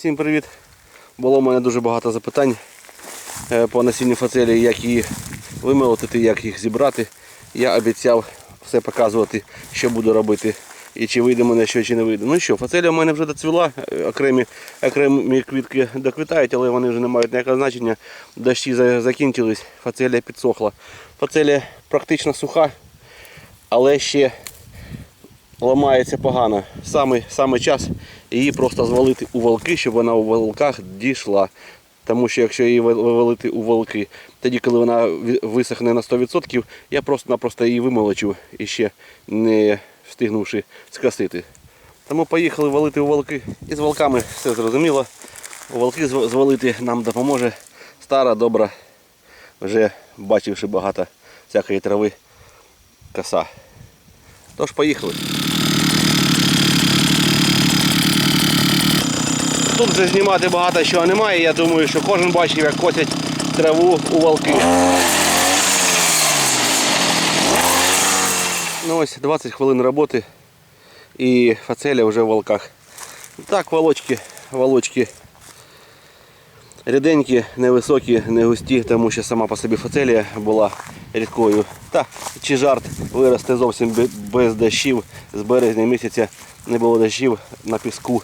Всім привіт! Було в мене дуже багато запитань е, по насінню фацелії, як її вимолотити, як їх зібрати. Я обіцяв все показувати, що буду робити і чи вийде мене що, чи не вийде. Ну що, фацелія в мене вже доцвіла, е, окремі, окремі квітки доквітають, але вони вже не мають ніякого значення. Дощі закінчились, фацелія підсохла. Фацелія практично суха, але ще ламається погано. Саме, саме час її просто звалити у волки, щоб вона у волках дійшла. Тому що якщо її ви- вивалити у волки, тоді, коли вона висохне на 100%, я просто-напросто її вимолочу і ще не встигнувши скосити. Тому поїхали валити у волки. І з волками все зрозуміло. У волки звалити нам допоможе стара, добра, вже бачивши багато всякої трави коса. Тож поїхали. Тут вже знімати багато чого немає. Я думаю, що кожен бачив, як косять траву у волки. Ну ось 20 хвилин роботи і фацеля вже в волках. Так, волочки, волочки ріденькі, невисокі, не густі, тому що сама по собі фацелія була рідкою. Та чи жарт виросте зовсім без дощів. З березня місяця не було дощів на піску.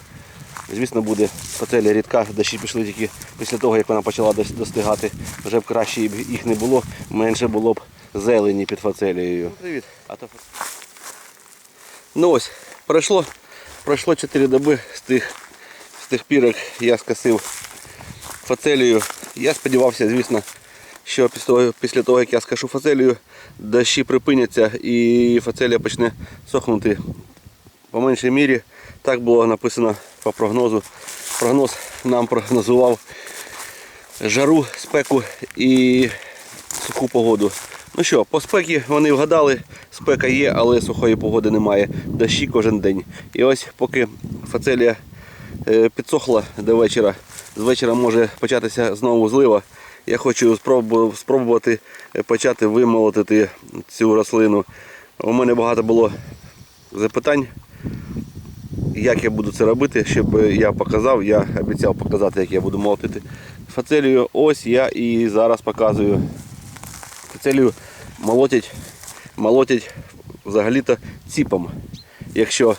Звісно, буде фацелія рідка, дощі пішли тільки після того, як вона почала достигати. Вже б краще їх не було, менше було б зелені під фацелією. Привіт. А то... Ну ось, пройшло, пройшло 4 доби з тих, з тих пір, як я скосив фацелію. Я сподівався, звісно, що після того як я скашу фацелію, дощі припиняться і фацелія почне сохнути по меншій мірі. Так було написано по прогнозу. Прогноз нам прогнозував жару, спеку і суху погоду. Ну що, по спекі вони вгадали, спека є, але сухої погоди немає. Дощі кожен день. І ось поки фацелія е, підсохла до вечора, з вечора може початися знову злива. Я хочу спробувати е, почати вимолотити цю рослину. У мене багато було запитань, як я буду це робити, щоб я показав, я обіцяв показати, як я буду молотити фацелію. Ось я і зараз показую. Фацелію молотять, молотять взагалі-то ціпом. Якщо,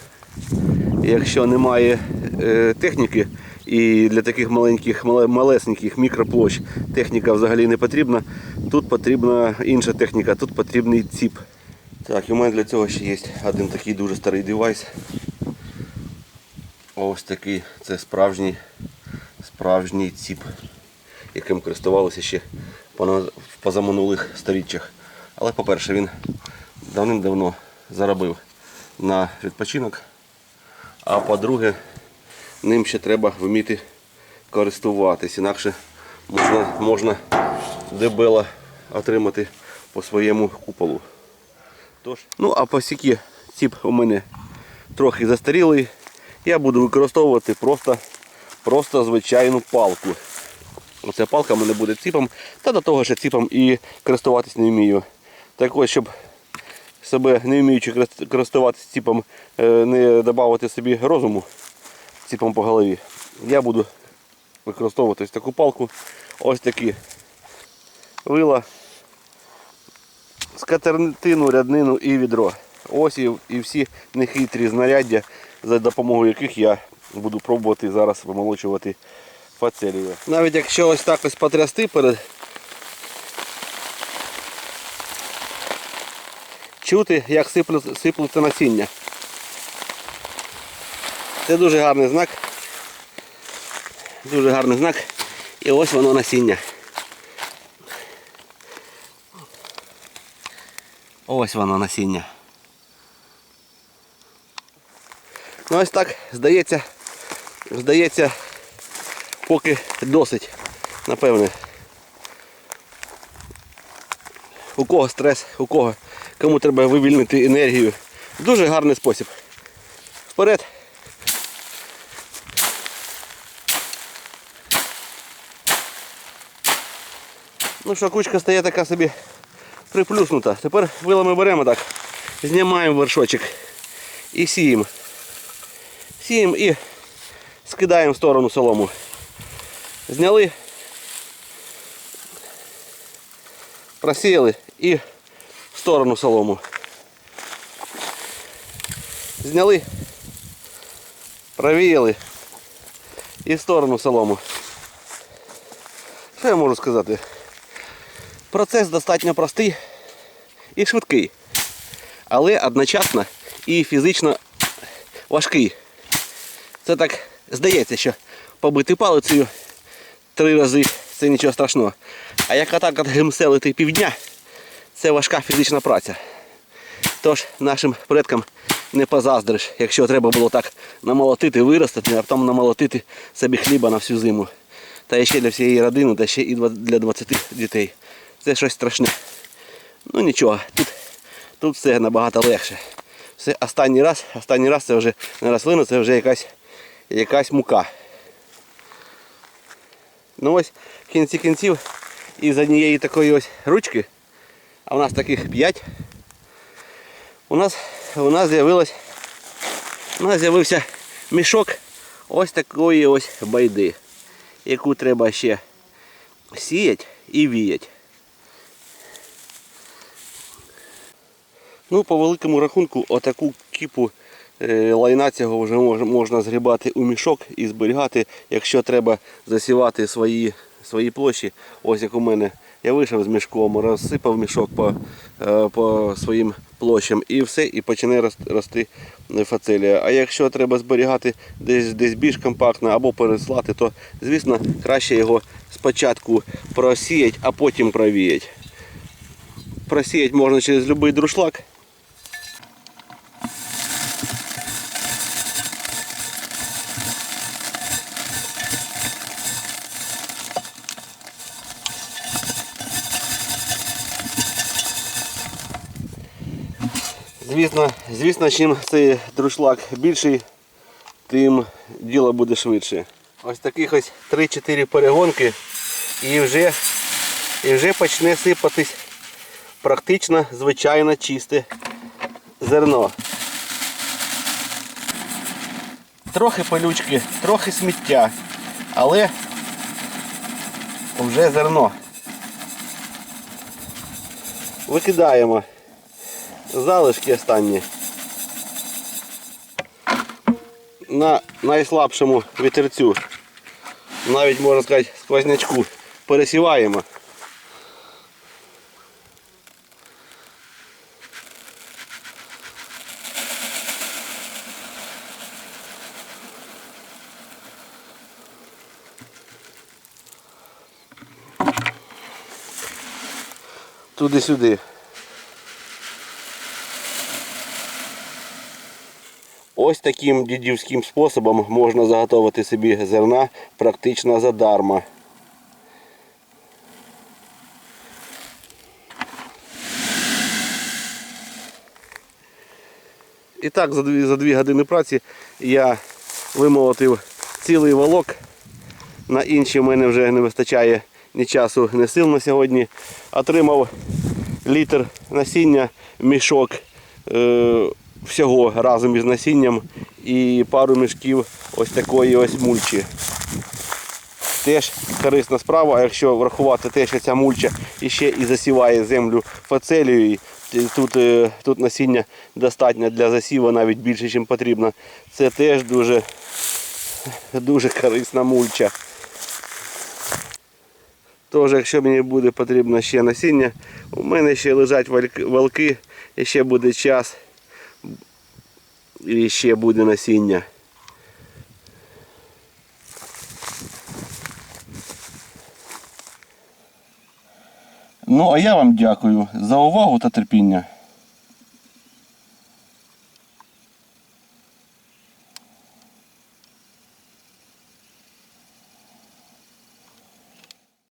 якщо немає е, техніки і для таких маленьких, малесеньких мікроплощ техніка взагалі не потрібна, тут потрібна інша техніка, тут потрібний ціп. Так, і у мене для цього ще є один такий дуже старий девайс. Ось такий, це справжній, справжній ціп, яким користувалися ще в позаминулих сторіччях. Але, по-перше, він давним-давно заробив на відпочинок. А по-друге, ним ще треба вміти користуватись, інакше можна, можна дебело отримати по своєму куполу. Тож, ну а посіки ціп у мене трохи застарілий. Я буду використовувати просто, просто звичайну палку. Оця палка в мене буде ціпом, та до того ж ціпом і користуватись не вмію. Так ось, щоб себе не вміючи корист- користуватись ціпом, е, не додати собі розуму ціпом по голові, я буду використовувати ось таку палку, ось такі вила, скатертину, ряднину і відро. Ось і всі нехитрі знаряддя, за допомогою яких я буду пробувати зараз вимолочувати фацелію. Навіть якщо ось так ось потрясти перед чути, як сиплеться насіння. Це дуже гарний знак. Дуже гарний знак. І ось воно насіння. Ось воно насіння. Ну ось так, здається, здається, поки досить, напевне. У кого стрес, у кого, кому треба вивільнити енергію. Дуже гарний спосіб. Вперед. Ну що, кучка стає така собі приплюснута. Тепер вилами беремо так, знімаємо вершочок і сіємо. Сіємо і скидаємо в сторону солому. Зняли, просіяли і в сторону солому. Зняли, провіяли і в сторону солому. Що я можу сказати? Процес достатньо простий і швидкий, але одночасно і фізично важкий. Це так здається, що побити палицею три рази це нічого страшного. А як отак от гемселити півдня, це важка фізична праця. Тож нашим предкам не позаздриш, якщо треба було так намолотити, виростити, а потім намолотити собі хліба на всю зиму. Та ще для всієї родини, та ще і для 20 дітей. Це щось страшне. Ну нічого, тут, тут все набагато легше. Все останній раз, останній раз це вже не рослина, це вже якась, якась мука. Ну ось в кінці кінців із однієї такої ось ручки, а у нас таких 5, у нас, у нас з'явилось, у нас з'явився мішок ось такої ось байди, яку треба ще сіяти і віяти. Ну, по великому рахунку, отаку кіпу лайна цього вже можна згрібати у мішок і зберігати, якщо треба засівати свої, свої площі. Ось як у мене. Я вийшов з мішком, розсипав мішок по, е, по своїм площам і все, і почне рости фацелія. А якщо треба зберігати десь, десь більш компактно або переслати, то звісно краще його спочатку просіять, а потім провіять. Просіять можна через будь-який друшлак. Звісно, чим цей друшлак більший, тим діло буде швидше. Ось таких ось 3-4 перегонки і вже, і вже почне сипатись практично звичайно чисте зерно. Трохи пилючки, трохи сміття, але вже зерно. Викидаємо залишки останні. На найслабшому вітерцю, навіть можна сказати сквознячку, пересіваємо. Туди-сюди. Ось таким дідівським способом можна заготовити собі зерна практично задарма. І так, за дві, за дві години праці я вимолотив цілий волок. На інші в мене вже не вистачає ні часу, ні сил на сьогодні. Отримав літр насіння, мішок е, всього разом із насінням і пару мішків ось такої ось мульчі. Теж корисна справа, а якщо врахувати те, що ця мульча іще і засіває землю фацелією, тут, е, тут насіння достатньо для засіву навіть більше, ніж потрібно. Це теж дуже, дуже корисна мульча. Тож, якщо мені буде потрібно ще насіння, у мене ще лежать валки, і ще буде час, і ще буде насіння. Ну, а я вам дякую за увагу та терпіння.